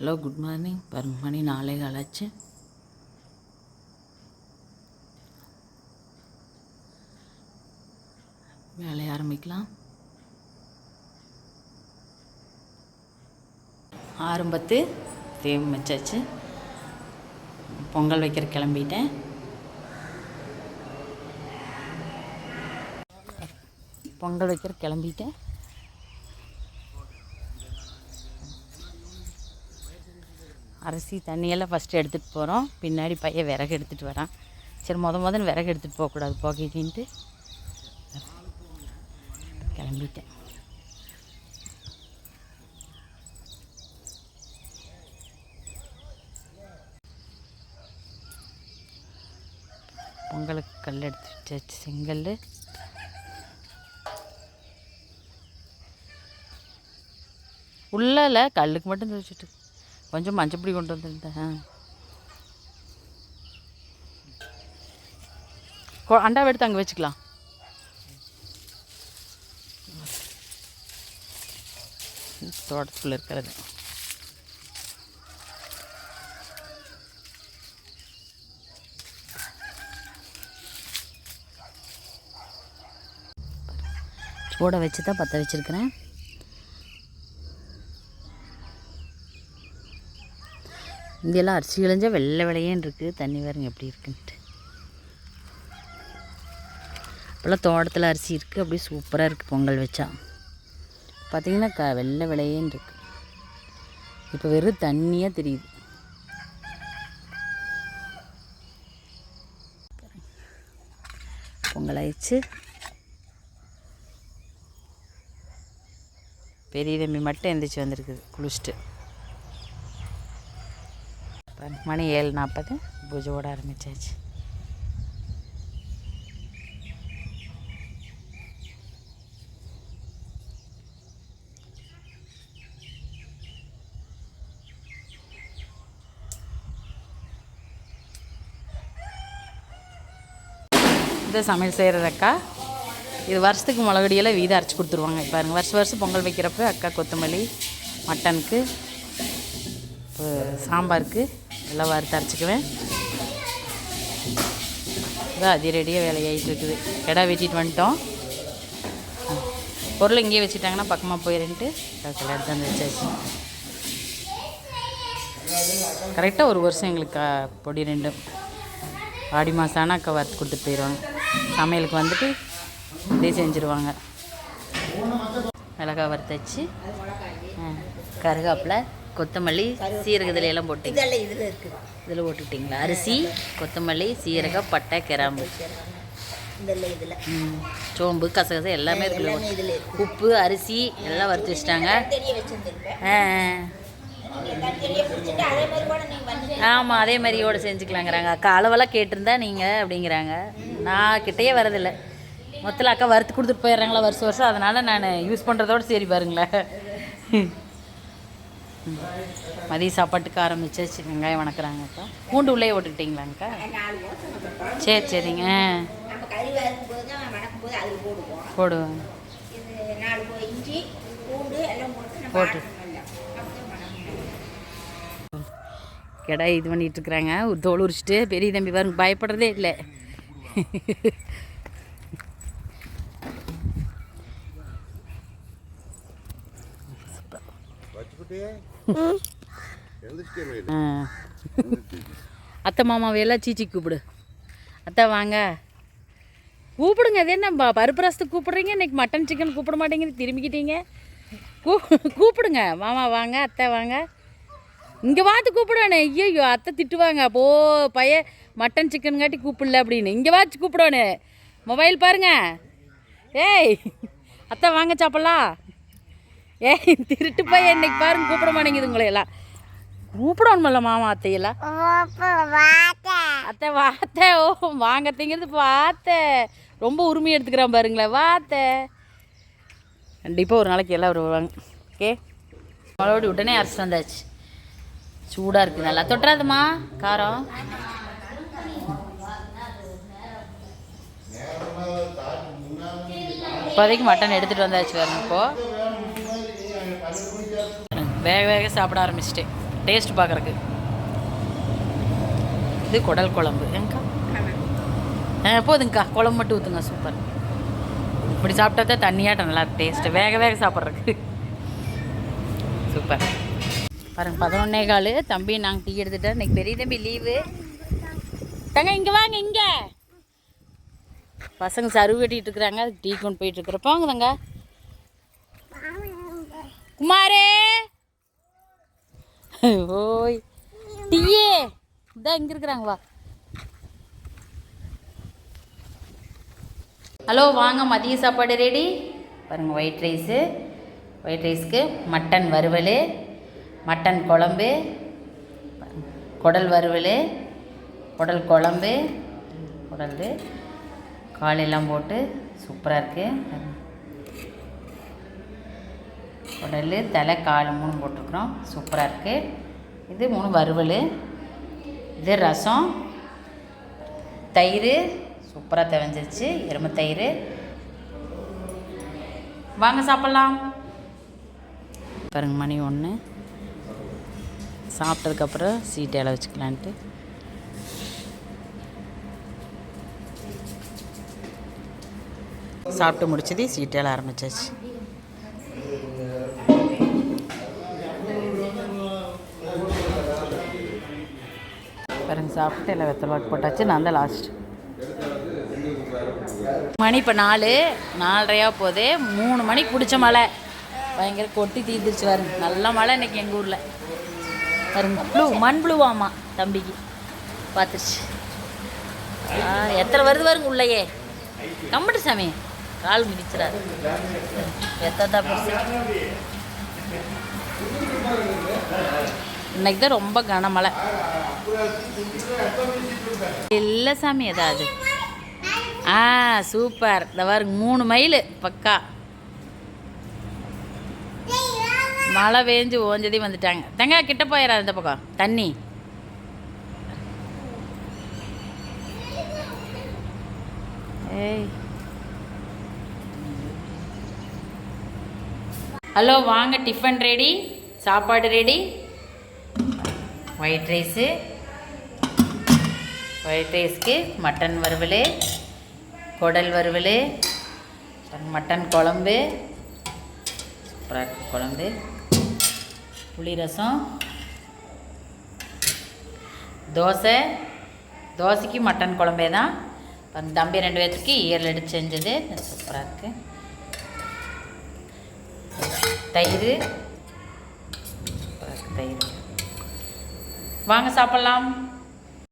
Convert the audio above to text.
Hello good morning பாருங்க மணி நாளை காலாச்சு. வேலையை ஆரம்பிக்கலாம். ஆரம்பத்து தேவம் வச்சாச்சு. பொங்கல் வைக்கிற கிளம்பிட்டேன். பொங்கல் வைக்கிற கிளம்பிட்டேன். அரிசி தண்ணியெல்லாம் ஃபஸ்ட்டு எடுத்துகிட்டு போகிறோம் பின்னாடி பையன் விறகு எடுத்துகிட்டு வரான். சரி முத முதல்ல விறகு எடுத்துகிட்டு போகக்கூடாது போகிட்டு கிளம்பிட்டேன். பொங்கலுக்கு கல் எடுத்து வச்சாச்சு செங்கல் உள்ளல கல்லுக்கு மட்டும் வச்சுட்டு கொஞ்சம் மஞ்சப்பொடி கொண்டு வந்துருந்தேன். கொ- அண்டாவை எடுத்து அங்கே வச்சுக்கலாம். தோட்டத்துக்குள்ளே இருக்கிறது. சூட வச்சு தான் பற்ற வச்சுருக்கிறேன். இங்கெல்லாம் அரிசி கிழிஞ்சால் வெள்ளை வெள்ளையேன்னு இருக்குது தண்ணி பாருங்க எப்படி இருக்குன்ட்டு. இப்போல்லாம் தோட்டத்தில் அரிசி இருக்குது அப்படியே சூப்பராக இருக்குது பொங்கல் வச்சா. பார்த்தீங்கன்னா க வெள்ளை வெள்ளையேன்னு இருக்கு. இப்போ வெறும் தண்ணியாக தெரியுது. பொங்கல் ஆயிடுச்சு பெரிய தம்பி மட்டும் எந்திரிச்சு வந்திருக்குது. குளிச்சுட்டு. மணி ஏழு நாற்பது. பூஜை ஓட ஆரம்பிச்சாச்சு. இந்த சமையல் செய்கிறது அக்கா இது வருஷத்துக்கு மிளகடியெல்லாம் வீதம் அரைச்சி கொடுத்துருவாங்க. பாருங்க வருஷம் வருஷம் பொங்கல் வைக்கிறப்ப அக்கா கொத்தமல்லி மட்டனுக்கு இப்போ சாம்பாருக்கு எல்லாம் வறுத்து அரைச்சிக்குவேன். இதான் அதிரடியாக வேலையாகிட்டு இருக்குது. கிடா வெட்டிட்டு வந்துட்டோம். பொருள் இங்கேயே வச்சுட்டாங்கன்னா பக்கமாக போயிடுன்ட்டு கடைசியில் எடுத்து வந்து வச்சாச்சு. கரெக்டாக ஒரு வருஷம் எங்களுக்கு பொடி ரெண்டும். ஆடி மாதம் ஆனால் அக்கா வறுத்து கொடுத்துட்டு போயிடுவாங்க. சமையலுக்கு வந்துட்டு இதே செஞ்சுருவாங்க. மிளகா வறுத்தாச்சு. கருகாப்பில். கொத்தமல்லி சீரகத்துல எல்லாம் போட்டு இதில் இதில் போட்டுக்கிட்டிங்களா அரிசி கொத்தமல்லி சீரகம் பட்டை கிராம்பு. இதில். சோம்பு கசகசை எல்லாமே இதில் இருக்குது உப்பு அரிசி எல்லாம் வறுத்து வச்சுட்டாங்க. அதே மாதிரி ஆமாம் அதே மாதிரியோட செஞ்சுக்கலாங்கிறாங்க. அக்கா அளவெல்லாம் கேட்டிருந்தா நீங்கள் அப்படிங்கிறாங்க. நான் கிட்டேயே வரதில்லை. மொத்தத்தில் அக்கா வறுத்து கொடுத்துட்டு போயிடுறாங்களா வருஷம் வருஷம். அதனால் நான் யூஸ் பண்ணுறதோட சரி பாருங்களேன். மதிய சாப்பாட்டுக்கு ஆரம்பிச்சாச்சு வெங்காயம் வணக்குறாங்க அக்கா. பூண்டு உள்ளே ஓட்டுக்கிட்டீங்களாங்கக்கா சரி சரிங்க. போடுவாங்க. போடுவோம் போட்டு. நம்ம கிடா இது பண்ணிட்டு இருக்கிறாங்க. ஒரு தோல் உரிச்சிட்டு பெரிய தம்பி பாருங்க பயப்படுறதே இல்லை. அத்தை மாமாவை எல்லாம் சீச்சி கூப்பிடு. அத்தை வாங்க. கூப்பிடுங்க. அது என்ன ப- பருப்பு ரசத்துக்கு கூப்பிடுறீங்க? இன்னைக்கு மட்டன் சிக்கன் கூப்பிட மாட்டேங்குது. திரும்பிக்கிட்டீங்க. கூ கூப்பிடுங்க. மாமா வாங்க அத்தை வாங்க. இங்கே பார்த்து கூப்பிடுவானே. ஐயோ அத்தை திட்டுவாங்க. அப்போ பைய மட்டன் சிக்கன் காட்டி கூப்பிடல அப்படின்னு. இங்கே வாச்சு கூப்பிடுவானு. மொபைல் பாருங்க. ஏய் அத்தை வாங்க சாப்பிடலாம். ஏ திருட்டு பையன் இன்னைக்கு பாருங்க கூப்பிட மாட்டேங்குது உங்களை எல்லாம். கூப்பிடணுமில்ல மாமா அத்தையெல்லாம். அத்தை வாத்த ஓ வாங்கத்தைங்கிறது வாத்த ரொம்ப உரிமை எடுத்துக்கிறான் பாருங்களேன் வாத்த கண்டிப்பாக ஒரு நாளைக்கு எல்லாம் வருவாங்க. ஓகே? மறுபடியும் உடனே அரைச்சிட்டு வந்தாச்சு. சூடாக இருக்குது நல்லா. தொட்டுறாதுமா காரம். இப்போதைக்கு மட்டன் எடுத்துகிட்டு வந்தாச்சு வரணும் இப்போது வேக வேக சாப்பிட ஆரம்பிச்சிட்டேன். டேஸ்ட் பார்க்குறக்கு இது குடல் குழம்பு. ஏங்கா? ஆ போதுங்கக்கா. குழம்பு மட்டும் ஊற்றுங்க சூப்பர். இப்படி சாப்பிட்டா தான் தண்ணியாட்டம் நல்லா டேஸ்ட்டு வேக வேக சாப்பிட்றதுக்கு. சூப்பர். பாருங்க பதினொன்னே கால். தம்பி நாங்கள் டீ எடுத்துட்டோம். இன்னைக்கு பெரிய தம்பி லீவு. தங்க இங்கே வாங்க இங்கே. பசங்க சருவு கட்டிட்டு இருக்கிறாங்க. அதுக்கு டீ கொண்டு போயிட்டு இருக்கிறப்ப வாங்க தங்க. குமாரே! ஓய். டீயே. இதான் இங்கே இருக்கிறாங்க வா. ஹலோ வாங்க மதிய சாப்பாடு ரெடி பாருங்கள் ஒயிட் ரைஸு ஒயிட் ரைஸ்க்கு மட்டன் வறுவல் மட்டன் குழம்பு குடல் வறுவல் குடல் குழம்பு குடல் காலெல்லாம் போட்டு சூப்பராக இருக்குது உடல் தலை கால் மூணு போட்டிருக்குறோம். சூப்பராக இருக்குது இது மூணு வறுவல். இது ரசம். தயிர். சூப்பராக தெவஞ்சிருச்சு. எருமை தயிர். வாங்க சாப்பிட்லாம். பாருங்க மணி ஒன்று சாப்பிட்டதுக்கப்புறம் சீட்டையில் வச்சுக்கலான்ட்டு. சாப்பிட்டு முடிச்சது சீட்டையில் ஆரம்பிச்சாச்சு. பாருங்க சாப்பிட்டு எல்லாம் வெத்தலை பாட்டு போட்டாச்சு. நான் தான் லாஸ்ட் மணி இப்போ நாலு நாலரையா போகுது. மூணு மணிக்கு பிடிச்ச மழை. பயங்கர கொட்டி தீர்ந்துருச்சு பாருங்க. நல்ல மழை இன்னைக்கு எங்கள் ஊரில். பாருங்க ப்ளூ மண் ப்ளூவாமா தம்பிக்கு. பார்த்துருச்சு ஆ எத்தனை வருது வருங்க உள்ளேயே. கம்பட்டு சாமி. கால் மிதிச்சிடாரு எத்தா பெருசு. இன்னைக்கு தான் ரொம்ப கனமழை. இல்லை சாமி ஏதாவது ஆ சூப்பர். இந்த பாருங்க மூணு மைல் பக்கா. மழை வேஞ்சு ஓஞ்சதையும் வந்துட்டாங்க. தங்க கிட்ட போயிடாது இந்த பக்கம். தண்ணி. ஏய். ஹலோ வாங்க டிஃபன் ரெடி. சாப்பாடு ரெடி. ஒயிட் ரைஸு ஒயிட் ரைஸ்க்கு மட்டன் வறுவல் குடல் வறுவல் மட்டன் குழம்பு சூப்பராக குழம்பு புளி ரசம் தோசை தோசைக்கு மட்டன் குழம்பே தான். தம்பி ரெண்டு பேர்த்துக்கு ஈரல் எடுத்து செஞ்சது. சூப்பராக இருக்குது தயிர். சூப்பராக தயிர். வாங்க சாப்பிட்லாம்.